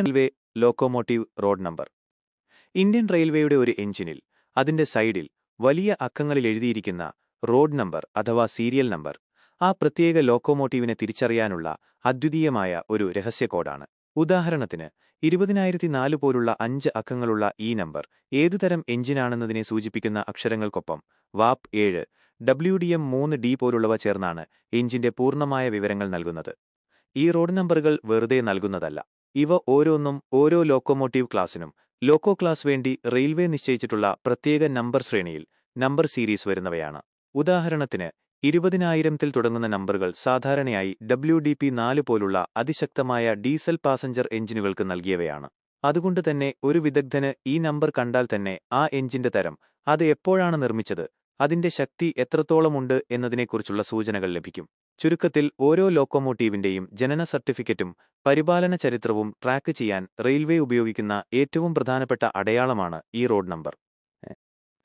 Railway locomotive road number. Indian റെയിൽവേയുടെ ഒരു എഞ്ചിനിൽ അതിന്റെ സൈഡിൽ വലിയ അക്കങ്ങളിൽ എഴുതിയിരിക്കുന്ന റോഡ് നമ്പർ അഥവാ സീരിയൽ നമ്പർ ആ പ്രത്യേക ലോക്കോമോട്ടീവിനെ തിരിച്ചറിയാനുള്ള അദ്വിതീയമായ ഒരു രഹസ്യ കോഡാണ്. ഉദാഹരണത്തിന് ഇരുപതിനായിരത്തി നാല് പോലുള്ള അഞ്ച് അക്കങ്ങളുള്ള ഈ നമ്പർ ഏതുതരം എഞ്ചിനാണെന്നതിനെ സൂചിപ്പിക്കുന്ന അക്ഷരങ്ങൾക്കൊപ്പം വാപ്പ് ഏഴ് ഡബ്ല്യു ഡി എം മൂന്ന് ഡി പോലുള്ളവ ചേർന്നാണ് എഞ്ചിന്റെ പൂർണമായ വിവരങ്ങൾ നൽകുന്നത്. ഈ റോഡ് നമ്പറുകൾ വെറുതെ നൽകുന്നതല്ല. ഇവ ഓരോന്നും ഓരോ ലോക്കോമോട്ടീവ് ക്ലാസിനും ലോക്കോ ക്ലാസ് വേണ്ടി റെയിൽവേ നിശ്ചയിച്ചിട്ടുള്ള പ്രത്യേക നമ്പർ ശ്രേണിയിൽ നമ്പർ സീരീസ് വരുന്നവയാണ്. ഉദാഹരണത്തിന് ഇരുപതിനായിരത്തിൽ തുടങ്ങുന്ന നമ്പറുകൾ സാധാരണയായി ഡബ്ല്യു ഡി പി നാല് പോലുള്ള അതിശക്തമായ ഡീസൽ പാസഞ്ചർ എഞ്ചിനുകൾക്ക് നൽകിയവയാണ്. അതുകൊണ്ട് തന്നെ ഒരു വിദഗ്ധന് ഈ നമ്പർ കണ്ടാൽ തന്നെ ആ എഞ്ചിന്റെ തരം അത് എപ്പോഴാണ് നിർമ്മിച്ചത് അതിന്റെ ശക്തി എത്രത്തോളമുണ്ട് എന്നതിനെക്കുറിച്ചുള്ള സൂചനകൾ ലഭിക്കും. ചുരുക്കത്തിൽ ഓരോ ലോക്കോമോട്ടീവിന്റെയും ജനന സർട്ടിഫിക്കറ്റും പരിപാലന ചരിത്രവും ട്രാക്ക് ചെയ്യാൻ റെയിൽവേ ഉപയോഗിക്കുന്ന ഏറ്റവും പ്രധാനപ്പെട്ട അടയാളമാണ് ഈ road number.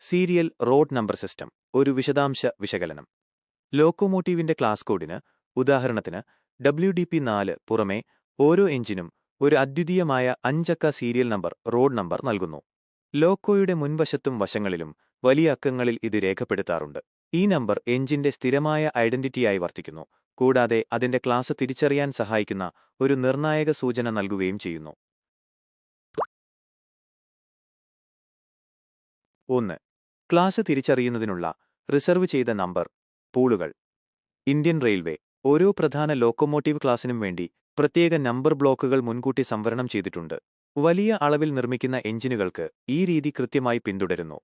Serial road number system ഒരു വിശദാംശ വിശകലനം. ലോക്കോമോട്ടീവിന്റെ ക്ലാസ് കോഡിന് ഉദാഹരണത്തിന് ഡബ്ല്യു ഡി പി നാല് പുറമെ ഓരോ എഞ്ചിനും ഒരു അദ്വിതീയമായ അഞ്ചക്ക സീരിയൽ നമ്പർ റോഡ് നമ്പർ നൽകുന്നു. ലോക്കോയുടെ മുൻവശത്തും വശങ്ങളിലും വലിയ അക്കങ്ങളിൽ ഇത് രേഖപ്പെടുത്താറുണ്ട്. ഈ നമ്പർ എഞ്ചിന്റെ സ്ഥിരമായ ഐഡന്റിറ്റിയായി വർത്തിക്കുന്നു കൂടാതെ അതിന്റെ ക്ലാസ് തിരിച്ചറിയാൻ സഹായിക്കുന്ന ഒരു നിർണായക സൂചന നൽകുകയും ചെയ്യുന്നു. ഒന്ന്. ക്ലാസ് തിരിച്ചറിയുന്നതിനുള്ള റിസർവ് ചെയ്ത നമ്പർ പൂളുകൾ. ഇന്ത്യൻ റെയിൽവേ ഓരോ പ്രധാന ലോക്കോമോട്ടീവ് ക്ലാസിനും വേണ്ടി പ്രത്യേക നമ്പർ ബ്ലോക്കുകൾ മുൻകൂട്ടി സംവരണം ചെയ്തിട്ടുണ്ട്. വലിയ അളവിൽ നിർമ്മിക്കുന്ന എഞ്ചിനുകൾക്ക് ഈ രീതി കൃത്യമായി പിന്തുടരുന്നു.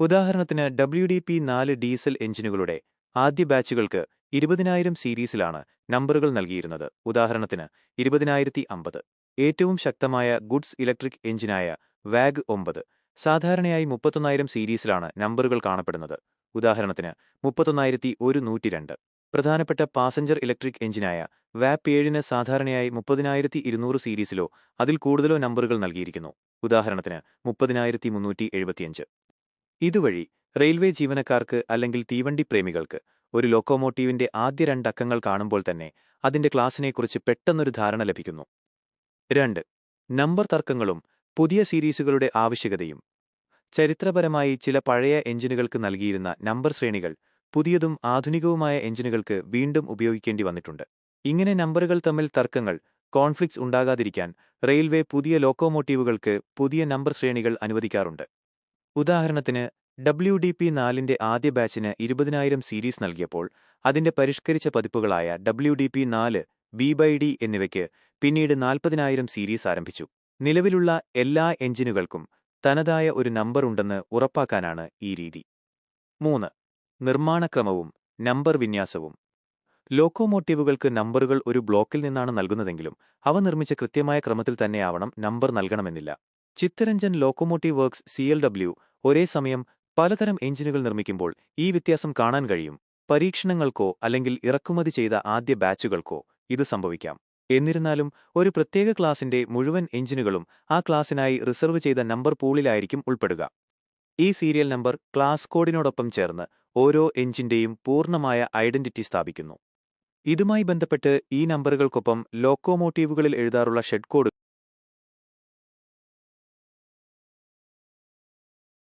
ഉദാഹരണത്തിന് ഡബ്ല്യു ഡി പി നാല് ഡീസൽ എഞ്ചിനുകളുടെ ആദ്യ ബാച്ചുകൾക്ക് ഇരുപതിനായിരം സീരീസിലാണ് നമ്പറുകൾ നൽകിയിരുന്നത്. ഉദാഹരണത്തിന് ഇരുപതിനായിരത്തി അമ്പത് ഏറ്റവും ശക്തമായ ഗുഡ്സ് ഇലക്ട്രിക് എഞ്ചിനായ വാഗ് ഒമ്പത്. സാധാരണയായി മുപ്പത്തൊന്നായിരം സീരീസിലാണ് നമ്പറുകൾ കാണപ്പെടുന്നത്. ഉദാഹരണത്തിന് മുപ്പത്തൊന്നായിരത്തി ഒരു നൂറ്റിരണ്ട് പ്രധാനപ്പെട്ട പാസഞ്ചർ ഇലക്ട്രിക് എഞ്ചിനായ വാപ്പ് ഏഴിന് സാധാരണയായി മുപ്പതിനായിരത്തി ഇരുന്നൂറ് സീരീസിലോ അതിൽ കൂടുതലോ നമ്പറുകൾ നൽകിയിരിക്കുന്നു. ഉദാഹരണത്തിന് മുപ്പതിനായിരത്തി മുന്നൂറ്റി എഴുപത്തിയഞ്ച് ഇതുവഴി റെയിൽവേ ജീവനക്കാർക്ക് അല്ലെങ്കിൽ തീവണ്ടി പ്രേമികൾക്ക് ഒരു ലോക്കോമോട്ടീവിന്റെ ആദ്യ രണ്ടക്കങ്ങൾ കാണുമ്പോൾ തന്നെ അതിന്റെ ക്ലാസിനെക്കുറിച്ച് പെട്ടെന്നൊരു ധാരണ ലഭിക്കുന്നു. രണ്ട് നമ്പർ തർക്കങ്ങളും പുതിയ സീരീസുകളുടെ ആവശ്യകതയും. ചരിത്രപരമായി ചില പഴയ എഞ്ചിനുകൾക്ക് നൽകിയിരുന്ന നമ്പർ ശ്രേണികൾ പുതിയതും ആധുനികവുമായ എഞ്ചിനുകൾക്ക് വീണ്ടും ഉപയോഗിക്കേണ്ടി വന്നിട്ടുണ്ട്. ഇങ്ങനെ നമ്പറുകൾ തമ്മിൽ തർക്കങ്ങൾ കോൺഫ്ലിക്ട്സ് ഉണ്ടാകാതിരിക്കാൻ റെയിൽവേ പുതിയ ലോക്കോമോട്ടീവുകൾക്ക് പുതിയ നമ്പർ ശ്രേണികൾ അനുവദിക്കാറുണ്ട്. ഉദാഹരണത്തിന് ഡബ്ല്യു ഡി പി നാലിന്റെ ആദ്യ ബാച്ചിന് ഇരുപതിനായിരം സീരീസ് നൽകിയപ്പോൾ അതിന്റെ പരിഷ്കരിച്ച പതിപ്പുകളായ ഡബ്ല്യു ഡി പി നാല് ബി ബൈ ഡി എന്നിവയ്ക്ക് പിന്നീട് നാൽപ്പതിനായിരം സീരീസ് ആരംഭിച്ചു. നിലവിലുള്ള എല്ലാ എഞ്ചിനുകൾക്കും തനതായ ഒരു നമ്പർ ഉണ്ടെന്ന് ഉറപ്പാക്കാനാണ് ഈ രീതി. മൂന്ന് നിർമ്മാണക്രമവും നമ്പർ വിന്യാസവും. ലോക്കോമോട്ടീവുകൾക്ക് നമ്പറുകൾ ഒരു ബ്ലോക്കിൽ നിന്നാണ് നൽകുന്നതെങ്കിലും അവ നിർമ്മിച്ച കൃത്യമായ ക്രമത്തിൽ തന്നെയാവണം number നൽകണമെന്നില്ല. Chittaranjan locomotive works C L W ഒരേ സമയം പലതരം എഞ്ചിനുകൾ നിർമ്മിക്കുമ്പോൾ ഈ വ്യത്യാസം കാണാൻ കഴിയും. പരീക്ഷണങ്ങൾക്കോ അല്ലെങ്കിൽ ഇറക്കുമതി ചെയ്ത ആദ്യ ബാച്ചുകൾക്കോ ഇത് സംഭവിക്കാം. എന്നിരുന്നാലും ഒരു പ്രത്യേക ക്ലാസിന്റെ മുഴുവൻ എഞ്ചിനുകളും ആ ക്ലാസിനായി റിസർവ് ചെയ്ത നമ്പർ പൂളിലായിരിക്കും ഉൾപ്പെടുക. ഈ സീരിയൽ നമ്പർ ക്ലാസ് കോഡിനോടൊപ്പം ചേർന്ന് ഓരോ എഞ്ചിന്റെയും പൂർണമായ ഐഡന്റിറ്റി സ്ഥാപിക്കുന്നു. ഇതുമായി ബന്ധപ്പെട്ട് ഈ നമ്പറുകൾക്കൊപ്പം ലോക്കോമോട്ടീവുകളിൽ എഴുതാറുള്ള ഷെഡ് കോഡ്